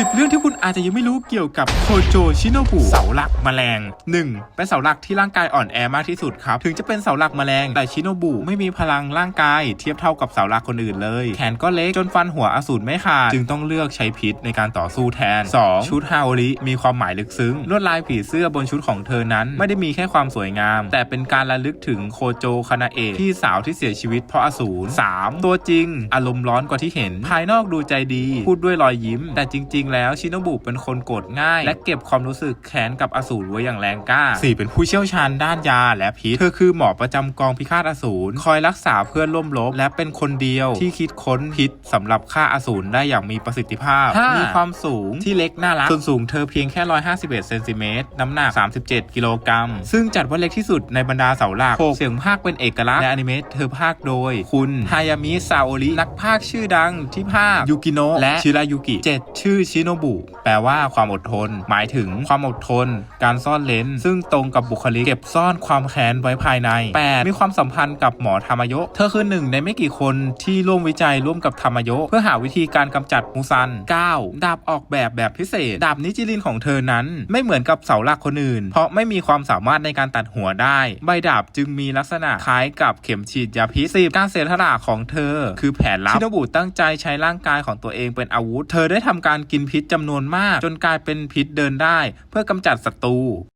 10 เรื่องที่คุณอาจจะยังไม่รู้เกี่ยวกับโคโจชิโนบุเสาหลักแมลง 1. เป็นเสาหลักที่ร่างกายอ่อนแอมากที่สุดครับ ถึงจะเป็นเสาหลักแมลง แต่ชิโนบุไม่มีพลังร่างกายเทียบเท่ากับเสาหลักคนอื่นเลย แขนก็เล็กจนฟันหัวอสูรไม่ขาดจึงต้องเลือกใช้พิษในการต่อสู้แทน 2. ชุดฮาโอริมีความหมายลึกซึ้ง ลวดลายผีเสื้อบนชุดของเธอนั้น ไม่ได้มีแค่ความสวยงาม แต่เป็นการระลึกถึงโคโจคานาเอะที่สาวที่เสียชีวิตเพราะอสูร 3. ตัวจริง อารมณ์ร้อนกว่าที่เห็น ภายนอกดูใจดี พูดด้วยรอยยิ้ม แต่จริง ๆแล้วชิโนบุเป็นคนโกรธง่าย และเก็บความรู้สึกแค้นกับอสูรไว้อย่างแรงกล้า 4. เป็นผู้เชี่ยวชาญด้านยาและพิษ เธอคือหมอประจำกองพิฆาตอสูร คอยรักษาเพื่อนร่วมรบและเป็นคนเดียวที่คิดค้นพิษสำหรับฆ่าอสูรได้อย่างมีประสิทธิภาพ มีความสูงที่เล็กน่ารัก ส่วนสูงเธอเพียงแค่ 151 เซนติเมตร น้ำหนัก 37 กิโลกรัม ซึ่งจัดว่าเล็กที่สุดในบรรดาเสาหลักโขกเสียงภาคเป็นเอกลักษณ์และอนิเมะเธอภาคโดย คุณฮายามิซาโอรินักภาคชื่อดังที่ภาคยูกิโนะและชิรายุกิ 7 ชื่อชิโนบุแปลว่าความอดทน หมายถึงความอดทน การซ่อนเลนซึ่งตรงกับบุคลิกเก็บซ่อนความแค้นไว้ภายใน 8 มีความสัมพันธ์กับหมอธรรมยะเธอคือหนึ่งในไม่กี่คนที่ร่วมวิจัยร่วมกับธรรมยะเพื่อหาวิธีการกำจัดมูซัน 9 ดาบออกแบบแบบพิเศษ ดาบนิจิลินของเธอนั้น ไม่เหมือนกับเสาหลักคนอื่น เพราะไม่มีความสามารถในการตัดหัวได้ ใบดาบจึงมีลักษณะคล้ายกับเข็มฉีดยาพิษสิบการเสียสละของเธอ คือแผนลับชิโนบุตั้งใจใช้ร่างกายของตัวเองเป็นอาวุธ เธอได้ทำการกินพิษจำนวนมาก จนกลายเป็นพิษเดินได้ เพื่อกำจัดศัตรู